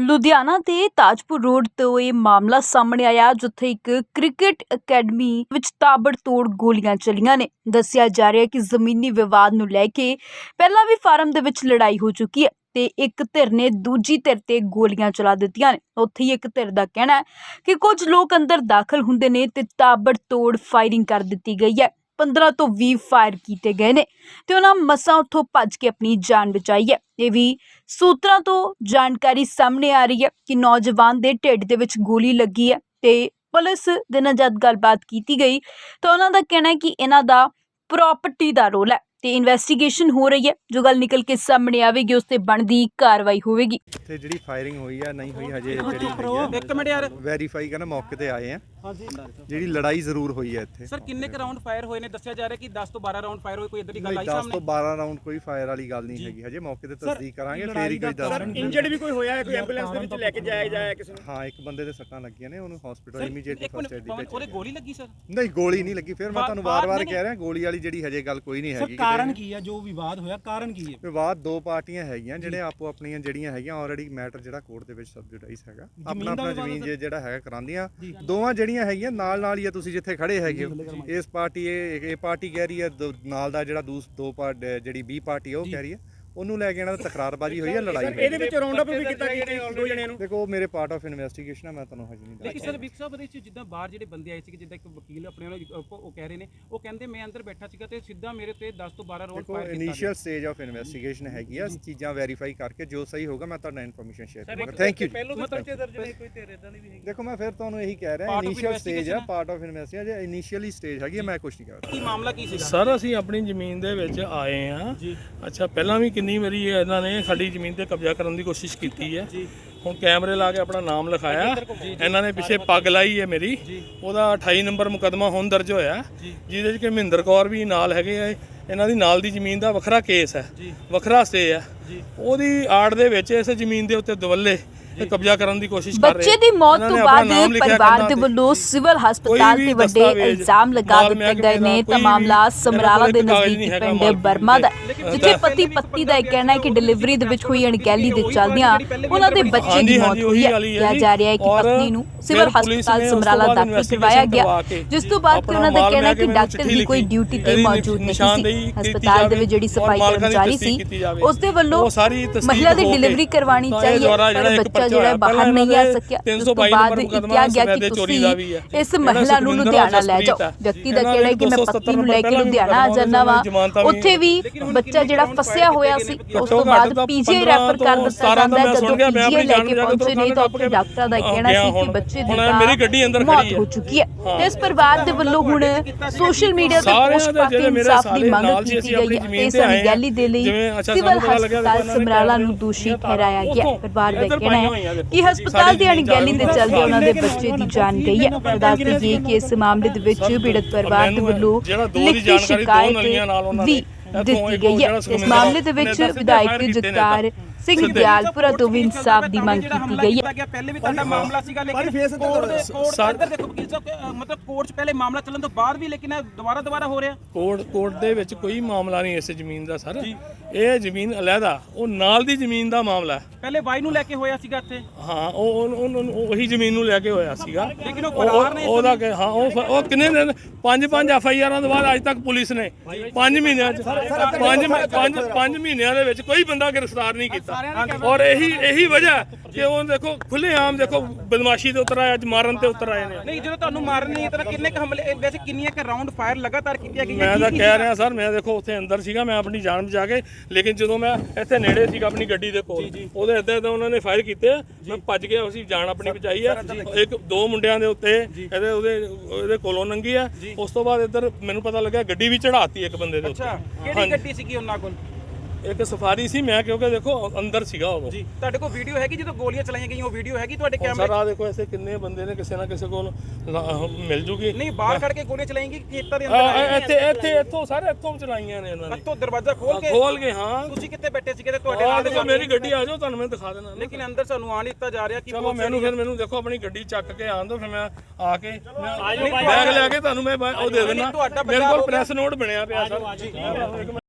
ਲੁਧਿਆਣਾ ਦੇ ਤਾਜਪੁਰ ਰੋਡ ਤੋਂ ਇਹ ਮਾਮਲਾ ਸਾਹਮਣੇ ਆਇਆ, ਜਿੱਥੇ ਇੱਕ ਕ੍ਰਿਕਟ ਅਕੈਡਮੀ ਵਿੱਚ ਤਾਬੜਤੋੜ ਗੋਲੀਆਂ ਚੱਲੀਆਂ ਨੇ। ਦੱਸਿਆ ਜਾ ਰਿਹਾ ਹੈ ਕਿ ਜ਼ਮੀਨੀ ਵਿਵਾਦ ਨੂੰ ਲੈ ਕੇ ਪਹਿਲਾਂ ਵੀ ਫਾਰਮ ਦੇ ਵਿੱਚ ਲੜਾਈ ਹੋ ਚੁੱਕੀ ਹੈ ਤੇ ਇੱਕ ਧਿਰ ਨੇ ਦੂਜੀ ਧਿਰ ਤੇ ਗੋਲੀਆਂ ਚਲਾ ਦਿੱਤੀਆਂ ਨੇ। ਉੱਥੇ ਹੀ ਇੱਕ ਧਿਰ ਦਾ ਕਹਿਣਾ ਹੈ ਕਿ ਕੁਝ ਲੋਕ ਅੰਦਰ ਦਾਖਲ ਹੁੰਦੇ ਨੇ ਤੇ ਤਾਬੜਤੋੜ ਫਾਇਰਿੰਗ ਕਰ ਦਿੱਤੀ ਗਈ ਹੈ। 15 ਤੋਂ 20 ਫਾਇਰ ਕੀਤੇ ਗਏ ਨੇ ਤੇ ਉਹਨਾਂ ਮਸਾਂ ਉੱਥੋਂ ਭੱਜ ਕੇ ਆਪਣੀ ਜਾਨ ਬਚਾਈ ਹੈ। ਇਹ ਵੀ ਸੂਤਰਾਂ ਤੋਂ ਜਾਣਕਾਰੀ ਸਾਹਮਣੇ ਆ ਰਹੀ ਹੈ ਕਿ ਨੌਜਵਾਨ ਦੇ ਢਿੱਡ ਦੇ ਵਿੱਚ ਗੋਲੀ ਲੱਗੀ ਹੈ ਤੇ ਪੁਲਿਸ ਦੇ ਨਾਲ ਜਦ ਗੱਲਬਾਤ ਕੀਤੀ ਗਈ ਤਾਂ ਉਹਨਾਂ ਦਾ ਕਹਿਣਾ ਹੈ ਕਿ ਇਹਨਾਂ ਦਾ ਪ੍ਰਾਪਰਟੀ ਦਾ ਰੋਲ ਹੈ ਤੇ ਇਨਵੈਸਟੀਗੇਸ਼ਨ ਹੋ ਰਹੀ ਹੈ। ਜੋ ਗੱਲ ਨਿਕਲ ਕੇ ਸਾਹਮਣੇ ਆਵੇਗੀ ਉਸ ਤੇ ਬਣਦੀ ਕਾਰਵਾਈ ਹੋਵੇਗੀ। ਤੇ ਜਿਹੜੀ ਫਾਇਰਿੰਗ ਹੋਈ ਆ ਨਹੀਂ ਹੋਈ ਹਜੇ ਜਿਹੜੀ ਇੱਕ ਮਿੰਟ ਯਾਰ। ਵੈਰੀਫਾਈ ਕਰਨਾ ਮੌਕੇ ਤੇ ਆਏ ਆ। ਹਾਂਜੀ। ਜਿਹੜੀ ਲੜਾਈ ਜ਼ਰੂਰ ਹੋਈ ਆ ਇੱਥੇ। ਸਰ ਕਿੰਨੇ ਕ ਰਾਉਂਡ ਫਾਇਰ ਹੋਏ ਨੇ? ਦੱਸਿਆ ਜਾ ਰਿਹਾ ਕਿ 10 ਤੋਂ 12 ਰਾਉਂਡ ਫਾਇਰ ਹੋਏ ਕੋਈ ਇਦਾਂ ਦੀ ਗੱਲ ਆਈ 10 ਸਾਹਮਣੇ? ਤੋਂ 12 ਰਾਉਂਡ ਕੋਈ ਫਾਇਰ ਵਾਲੀ ਗੱਲ ਨਹੀਂ ਹੈਗੀ। ਹਜੇ ਮੌਕੇ ਤੇ ਤਸਦੀਕ ਕਰਾਂਗੇ ਫੇਰ ਹੀ ਕੋਈ ਦੱਸ ਇੰਜਰਡ ਵੀ ਕੋਈ ਹੋਇਆ ਹੈ? ਕੋਈ ਐਂਬੂਲੈਂਸ ਦੇ ਵਿੱਚ ਲੈ ਕੇ ਜਾਇਆ ਜਾਇਆ ਕਿਸੇ ਨੂੰ? ਹਾਂ ਇੱਕ ਬੰਦੇ ਦੇ ਸੱਟਾਂ ਲੱਗੀਆਂ ਨੇ ਉਹਨੂੰ ਹਸਪੀਟਲ ਸਰ ਇਮੀਡੀਏਟਲੀ ਇੱਕ ਮਿੰਟ ਫਸਟ ਏਡ ਦੀ ਪਵਨ, ਉਹਦੇ ਗੋਲੀ ਲੱਗੀ ਸਰ? ਨਹੀਂ ਗੋਲੀ ਨਹੀਂ ਲੱਗੀ ਫਿਰ ਮੈਂ ਤੁਹਾਨੂੰ ਵਾਰ-ਵਾਰ ਕਹਿ ਰਿਹਾ ਗੋਲੀ ਵਾਲੀ ਜਿਹੜੀ ਹਜੇ ਗੱਲ ਕੋਈ ਨਹੀਂ ਸਰ ਹੈਗੀ ਕਾਰਨ ਕੀ ਹੈ? ਜੋ ਵਿਵਾਦ ਹੋਇਆ ਕਾਰਨ ਕੀ ਹੈ? ਵਿਵਾਦ ਦੋ ਪਾਰਟੀਆਂ ਹੈਗੀਆਂ ਜਿਹੜੇ ਆਪੋ ਆਪਣੀਆਂ ਜਿਹੜੀਆਂ ਹੈਗੀਆਂ ਆਲਰੇਡੀ ਮੈਟਰ ਜਿਹੜਾ ਕੋਰਟ ਦੇ ਵਿੱਚ ਸਬਜੂਡਾਈਜ਼ ਹੈਗਾ। ਆਪਣਾ ਆਪਣਾ ਜ਼ਮੀਨ ਹੈ ਜਿਹੜਾ ਹੈਗਾ ਕਰਾਂਦੀਆਂ ਦੋਵਾਂ ਜਿਹੜੀਆਂ ਹੈਗੀਆਂ ਨਾਲ ਨਾਲ ਹੀ ਆ ਤੁਸੀਂ ਜਿੱਥੇ ਖੜੇ ਹੈਗੇ ਹੋ। ਇਸ ਪਾਰਟੀ ਇਹ ਇਹ ਪਾਰਟੀ ਕਹਿ ਰਹੀ ਹੈ ਦੋ- ਨਾਲ ਦਾ ਜਿਹੜਾ ਦੂਸ ਦੋ ਪਾਰਟ ਜਿਹੜੀ ਬੀ ਪਾਰਟੀ ਆ ਉਹ ਕਹਿ ਰਹੀ ਹੈ ਉਹਨੂੰ ਲੈ ਕੇ ਇਹਨਾਂ ਦਾ ਤਕਰਾਰਬਾਜ਼ੀ ਹੋਈ ਹੈ ਲੜਾਈ ਹੋਈ ਇਹਦੇ ਹੈ ਵਿੱਚ ਰਾਉਂਡ ਅਪ ਵੀ ਕੀਤਾ ਗਿਆ ਦੋ ਜਣਿਆਂ ਨੂੰ? ਦੇਖੋ ਉਹ ਮੇਰੇ ਪਾਰਟ ਆਫ ਇਨਵੈਸਟੀਗੇਸ਼ਨ ਹੈ ਮੈਂ ਤੁਹਾਨੂੰ ਹਜੇ ਨਹੀਂ ਦੱਸ ਲੇਕਿਨ ਸਰ ਵਿਕ ਸਾਹਿਬ ਵਿੱਚ ਜਿੱਦਾਂ ਬਾਹਰ ਜਿਹੜੇ ਬੰਦੇ ਆਏ ਸੀ ਜਿੱਦਾਂ ਇੱਕ ਵਕੀਲ ਆਪਣੇ ਦੀ, ਅਹ, ਉਹ ਕਹਿ ਰਹੇ ਨੇ ਉਹ ਕਹਿੰਦੇ ਮੈਂ ਅੰਦਰ ਬੈਠਾ ਸੀਗਾ ਤੇ ਸਿੱਧਾ ਮੇਰੇ ਤੇ 10 ਤੋਂ 12 ਰਾਉਂਡ ਦੇਖੋ ਫਾਇਰ ਕੀਤਾ ਇਨੀਸ਼ੀਅਲ ਸਟੇਜ ਆਫ ਇਨਵੈਸਟੀਗੇਸ਼ਨ ਹੈਗੀ ਆ ਚੀਜ਼ਾਂ ਵੈਰੀਫਾਈ ਕਰਕੇ ਜੋ ਸਹੀ ਹੋਗਾ ਮੈਂ ਤੁਹਾਡਾ ਇਨਫੋਰਮੇਸ਼ਨ ਸ਼ੇਅਰ ਕਰਾਂਗਾ। ਥੈਂਕ ਯੂ ਪਹਿਲੋਂ ਵੀ ਪਰਚੇ ਦਰਜ ਨੇ ਕੋਈ ਤੇਰੇ ਇਦਾਂ ਦੀ ਵੀ ਹੈਗੀ। ਦੇਖੋ ਮੈਂ ਫਿਰ ਤੁਹਾਨੂੰ ਇਹੀ ਕਹਿ ਰਿਹਾ Part of initial stage investigation part of investigation ਜੇ ਇਨੀਸ਼ੀਅਲੀ ਸਟੇਜ ਹੈਗੀ ਮੈਂ ਕੁਝ ਨਹੀਂ ਕਰ ਰਿਹਾ। ਕੀ ਮਾਮਲਾ ਕੀ ਸੀਗਾ? ਸਰ ਅਸੀਂ ਆਪਣੀ ਜ਼ਮੀਨ ਦੇ ਵਿੱਚ ਆਏ ਆ। ਅੱਛਾ ਪਹਿਲਾਂ ਵੀ ਕਿੰਨੀ ਵਾਰੀ ਇਹਨਾਂ ਨੇ ਸਾਡੀ ਜ਼ਮੀਨ ਤੇ ਕਬਜ਼ਾ ਕਰਨ ਦੀ ਕੋਸ਼ਿਸ਼ ਕੀਤੀ ਹੈ। ਹੁਣ ਕੈਮਰੇ ਲਾ ਕੇ ਆਪਣਾ ਨਾਮ ਲਿਖਾਇਆ। ਇਹਨਾਂ ਨੇ ਪਿੱਛੇ ਪੱਗ ਲਾਈ ਹੈ ਮੇਰੀ। ਉਹਦਾ 28 ਨੰਬਰ ਮੁਕਦਮਾ ਹੁਣ ਦਰਜ ਹੋਇਆ। ਜਿਹਦੇ 'ਚ ਕਿ ਮਹਿੰਦਰ ਕੌਰ ਵੀ ਨਾਲ ਹੈਗੇ ਆ। ਇਹਨਾਂ ਦੀ ਨਾਲ ਦੀ ਜ਼ਮੀਨ ਦਾ ਵੱਖਰਾ ਕੇਸ ਹੈ। ਵੱਖਰਾ ਸਟੇ ਹੈ। ਉਹਦੀ ਆੜ ਦੇ ਵਿੱਚ ਇਸ ਜ਼ਮੀਨ ਦੇ ਉੱਤੇ ਦਵੱਲੇ ਕਬਜ਼ਾ ਕਰਨ ਦੀ ਕੋਸ਼ਿਸ਼ ਕਰ ਰਹੇ ਬੱਚੇ ਦੀ ਮੌਤ ਤੋਂ ਬਾਅਦ ਪਰਿਵਾਰ ਦੇ। ਵੱਲੋਂ ਸਿਵਲ ਹਸਪਤਾਲ ਤੇ ਵੱਡੇ ਇਲਜ਼ਾਮ ਲਗਾ ਦਿੱਤੇ ਗਏ ਨੇ ਤਾਂ ਮਾਮਲਾ ਸਮਰਾਲਾ ਦੇ ਨਜ਼ਦੀਕੀ ਪਿੰਡ ਬਰਮਾ ਦਾ ਜਿੱਥੇ ਪਤੀ ਪਤਨੀ ਦਾ ਇਹ ਕਹਿਣਾ ਹੈ ਕਿ ਡਿਲੀਵਰੀ ਦੇ ਵਿੱਚ ਹੋਈ ਅਣਗਹਿਲੀ ਦੇ ਚੱਲਦਿਆਂ ਉਹਨਾਂ ਦੇ ਬੱਚੇ ਦੀ ਮੌਤ ਹੋਈ ਹੈ ਕਿਹਾ ਜੀ। ਰਿਹਾ ਹੈ ਕਿ ਪਤਨੀ ਨੂੰ ਸਿਵਲ ਹਸਪਤਾਲ ਸਮਰਾਲਾ ਦਾਖਲ ਕਰਵਾਇਆ ਗਿਆ ਜਿਸ ਤੋਂ ਬਾਅਦ ਉਹਨਾਂ ਦਾ ਕਹਿਣਾ ਹੈ ਕਿ ਡਾਕਟਰ ਦੀ ਕੋਈ ਡਿਊਟੀ ਤੇ ਮੌਜੂਦ ਨਹੀਂ ਸੀ ਹਸਪਤਾਲ ਦੇ ਵਿੱਚ ਜਿਹੜੀ ਸਫ਼ਾਈ ਕਰਮਚਾਰੀ ਸੀ। ਉਸ ਦੇ ਵੱਲੋਂ ਮਹਿਲਾ ਦੀ ਡਿਲੀਵਰੀ ਕਰਵਾਉਣੀ ਚਾਹੀਏ ਪਰ ਬੱਚਾ ਜਿਹੜਾ ਬਾਹਰ ਨਹੀਂ ਆ ਸਕਿਆ ਉਸ 322 ਤੋਂ ਬਾਅਦ ਨੰਬਰ ਕਿਹਾ ਮੁਕੱਦਮਾ ਗਿਆ ਕਿ। ਤੁਸੀਂ ਇਸ ਮਹਿਲਾ ਨੂੰ ਲੁਧਿਆਣਾ ਲੈ ਜਾਓ। ਵਿਅਕਤੀ ਦਾ ਕਹਿਣਾ ਹੈ ਕਿ ਮੈਂ ਪਤੀ ਨੂੰ ਲੈ ਕੇ ਲੁਧਿਆਣਾ ਆ ਜਾਣਾ ਵਾ ਉੱਥੇ ਵੀ ਬੱਚਾ ਜਿਹੜਾ ਫਸਿਆ ਹੋਇਆ ਸੀ ਉਸ ਤੋਂ ਬਾਅਦ ਪੀਜੀਆਈ ਰੈਫਰ ਕਰ ਦਿੱਤਾ ਜਾਂਦਾ ਹੈ ਜਦੋਂ ਪੀਜੀਆਈ ਲੈ ਕੇ ਪਹੁੰਚੇ ਨਹੀਂ ਤਾਂ ਉੱਥੇ ਡਾਕਟਰਾਂ ਦਾ ਕਹਿਣਾ ਸੀ ਕਿ ਬੱਚੇ ਦੀ ਹੁਣ ਮੇਰੀ ਗੱਡੀ ਅੰਦਰ ਖੜੀ ਹੈ ਹੋ ਚੁੱਕੀ ਹੈ ਤੇ ਇਸ ਪਰਿਵਾਰ ਦੇ ਵੱਲੋਂ ਹੁਣ ਸੋਸ਼ਲ ਮੀਡੀਆ ਤੇ ਪੋਸਟ ਪਾ ਕੇ ਇਨਸਾਫ ਦੀ ਮੰਗ ਕੀਤੀ ਗਈ ਹੈ ਤੇ ਇਸ ਤੇ। ਅਣਗਹਿਲੀ ਦੇ ਲਈ ਸਿਵਲ ਹਸਪਤਾਲ ਸਮਰਾਲਾ ਨੂੰ ਦੋਸ਼ੀ ਠਹਿਰਾਇਆ ਗਿਆ ਪਰਿਵਾਰ ਦਾ ਕਹਿਣਾ ਹੈ। ਕਿ ਹਸਪਤਾਲ ਦੀ ਅਣਗਹਿਲੀ ਦੇ ਚੱਲਦੇ ਉਹਨਾਂ ਦੇ ਬੱਚੇ ਦੀ ਜਾਨ ਗਈ ਹੈ। ਦੱਸ ਦਈਏ ਕਿ ਇਸ ਮਾਮਲੇ ਦੇ ਵਿੱਚ ਪੀੜਤ ਪਰਿਵਾਰ ਦੇ ਵੱਲੋਂ ਜਿਹੜਾ ਦੋ ਦੀ ਲਿਖਤੀ ਜਾਣਕਾਰੀ ਦੋ ਨਲੀਆਂ ਨਾਲ ਸ਼ਿਕਾਇਤ ਉਹਨਾਂ ਵੀ ਦਿੱਤੀ ਗਈ ਹੈ। ਇਸ ਮਾਮਲੇ ਦੇ ਵਿੱਚ ਵਿਧਾਇਕ ਜਗਤਾਰ ਸਿੰਘ ਦਿਆਲਪੁਰਾ ਤੋਂ ਵੀ ਇਨਸਾਫ ਦੀ ਮੰਗ ਕੀਤੀ ਗਈ ਹੈ। ਪਹਿਲੇ ਵੀ ਤੁਹਾਡਾ ਮਾਮਲਾ ਸੀਗਾ ਲੇਕਿਨ ਕੋਰਟ ਦੇ ਕੋਰਟ ਇੱਧਰ ਦੇਖੋ ਵਕੀਲ ਸਾਹਿਬ ਅਹ, ਮਤਲਬ ਕੋਰਟ 'ਚ ਪਹਿਲੇ ਮਾਮਲਾ ਚੱਲਣ ਤੋਂ ਬਾਅਦ ਵੀ ਲੇਕਿਨ ਇਹ ਦੁਬਾਰਾ ਦੁਬਾਰਾ ਹੋ ਰਿਹਾ। ਕੋਰਟ ਕੋਰਟ ਦੇ ਵਿੱਚ ਕੋਈ ਮਾਮਲਾ ਨਹੀਂ ਇਸ ਜ਼ਮੀਨ ਦਾ ਸਰ। ਇਹ ਜ਼ਮੀਨ ਅਲੱਗਾ ਉਹ ਨਾਲ ਦੀ ਜ਼ਮੀਨ ਦਾ ਮਾਮਲਾ ਹੈ। ਪਹਿਲੇ ਵਾਈ ਨੂੰ ਲੈ ਕੇ ਹੋਇਆ ਸੀਗਾ ਇੱਥੇ? ਹਾਂ ਉਹ ਉਹ- ਉਹ- ਉਹ- ਉਹੀ ਜ਼ਮੀਨ ਨੂੰ ਲੈ ਕੇ ਹੋਇਆ ਸੀਗਾ। ਲੇਕਿਨ ਉਹ ਫਰਾਰ ਨੇ ਉਹਦਾ ਕਿ ਹਾਂ ਉਹ ਉਹ ਕਿੰਨੇ ਦਿਨ ਪੰਜ ਪੰਜ ਐਫ ਆਈ ਆਰਾਂ ਤੋਂ ਬਾਅਦ ਅੱਜ ਤੱਕ ਪੁਲਿਸ ਨੇ ਪੰਜ ਮਹੀਨਿਆਂ ਚ ਪੰਜ ਪੰਜ ਪੰਜ ਮਹੀਨਿਆਂ ਦੇ ਵਿੱਚ ਕੋਈ ਬੰਦਾ ਗ੍ਰਿਫਤਾਰ ਨਹੀਂ ਕੀਤਾ। ਔਰ ਇਹੀ ਇਹੀ ਵਜ੍ਹਾ ਹੈ ਕਿ ਉਹ ਦੇਖੋ ਖੁੱਲੇ ਆਮ ਦੇਖੋ ਬਦਮਾਸ਼ੀ ਤੇ ਉਤਰ ਆਏ ਅੱਜ ਮਾਰਨ ਤੇ ਉਤਰ ਆਏ ਨੇ। ਨਹੀਂ ਜਦੋਂ ਤੁਹਾਨੂੰ ਮਾਰਨ ਨਹੀਂ ਤਾਂ ਕਿੰਨੇ ਕ ਹਮਲੇ ਵੈਸੇ ਕਿੰਨੀਆਂ ਕ ਰਾਉਂਡ ਫਾਇਰ ਲਗਾਤਾਰ ਕੀਤੀਆਂ ਗਈਆਂ? ਮੈਂ ਕੀ ਤਾਂ ਕਹਿ ਰਿਹਾ ਸਰ ਮੈਂ ਦੇਖੋ ਉੱਥੇ ਅੰਦਰ ਸੀਗਾ ਮੈਂ ਆਪਣੀ ਜਾਨ ਬਚਾ ਕੇ ਲੇਕਿਨ ਜਦੋਂ ਮੈਂ ਇੱਥੇ ਨੇੜੇ ਸੀਗਾ ਆਪਣੀ ਗੱਡੀ ਦੇ ਕੋਲ ਉਹਦੇ ਇੱਦਾਂ ਇੱਦਾਂ ਉਹਨਾਂ ਨੇ ਫਾਇਰ ਕੀਤੇ ਮੈਂ ਭੱਜ ਗਿਆ ਅਸੀਂ ਜਾਨ ਆਪਣੀ ਬਚਾਈ ਹੈ ਇੱਕ ਦੋ ਮੁੰਡਿਆਂ ਦੇ ਉੱਤੇ ਇਹਦੇ ਉਹਦੇ ਉਹਦੇ ਕੋਲੋਂ ਨੰਗੀ ਆ। ਉਸ ਤੋਂ ਬਾਅਦ ਇੱਧਰ ਮੈਨੂੰ ਪਤਾ ਲੱਗਿਆ ਗੱਡੀ ਵੀ ਚੜਾਤੀ ਇੱਕ ਬੰਦੇ ਦੇ ਉੱਤੇ। ਅੱਛਾ ਕਿਹੜੀ ਗੱਡੀ ਸੀਗੀ ਉਹਨਾਂ ਕੋਲ? ਇੱਕ ਸਫਾਰੀ ਸੀ ਮੈਂ ਕਿਉਂਕਿ ਦੇਖੋ ਅੰਦਰ ਸੀਗਾ ਉਦੋਂ ਜੀ ਤੁਹਾਡੇ ਕੋਲ ਵੀਡੀਓ ਹੈਗੀ? ਜਦੋਂ ਗੋਲੀਆਂ ਚਲਾਈਆਂ ਗਈਆਂ ਉਹ ਵੀਡੀਓ ਹੈਗੀ ਤੁਹਾਡੇ ਕੈਮਰੇ ਸਰ ਆ ਦੇਖੋ ਐਸੇ ਕਿੰਨੇ ਬੰਦੇ ਨੇ ਕਿਸੇ ਨਾ ਕਿਸੇ ਕੋਲ ਮਿਲ ਜੂਗੀ। ਨਹੀਂ ਬਾਹਰ ਖੜ ਕੇ ਗੋਲੀਆਂ ਚਲਾਈਆਂ ਗਈਆਂ ਖੇਤਾਂ ਦੇ ਅੰਦਰ ਇੱਥੇ ਇੱਥੇ ਇੱਥੋਂ ਸਾਰੇ ਇੱਥੋਂ ਚਲਾਈਆਂ ਨੇ ਇਹਨਾਂ ਨੇ। ਅੱਤੋਂ ਦਰਵਾਜ਼ਾ ਖੋਲ ਕੇ? ਖੋਲ ਕੇ ਹਾਂ। ਤੁਸੀਂ ਕਿੱਥੇ ਬੈਠੇ ਸੀਗੇ ਤੇ ਤੁਹਾਡੇ ਨਾਲ ਦੇਖੋ ਮੇਰੀ ਗੱਡੀ ਆ ਜਾਓ ਤੁਹਾਨੂੰ ਮੈਂ ਦਿਖਾ ਦੇਣਾ। ਲੇਕਿਨ ਅੰਦਰ ਸਾਨੂੰ ਆਣ ਦਿੱਤਾ ਜਾ ਰਿਹਾ ਕਿ ਚਲੋ ਮੈਨੂੰ ਫਿਰ ਮੈਨੂੰ ਦੇਖੋ ਆਪਣੀ ਗੱਡੀ ਚੱਕ ਕੇ ਆਣ ਦੋ ਫਿਰ ਮੈਂ ਆ ਕੇ ਬੈਗ ਲੈ ਕੇ ਤੁਹਾਨੂੰ ਮੈਂ ਉਹ ਦੇ ਦੇਣਾ ਮੇਰੇ ਕੋਲ। ਪ੍ਰੈਸ ਨੋਟ ਬਣਿਆ ਪਿਆ ਸਰ। ਇੱਕ ਮਿੰਟ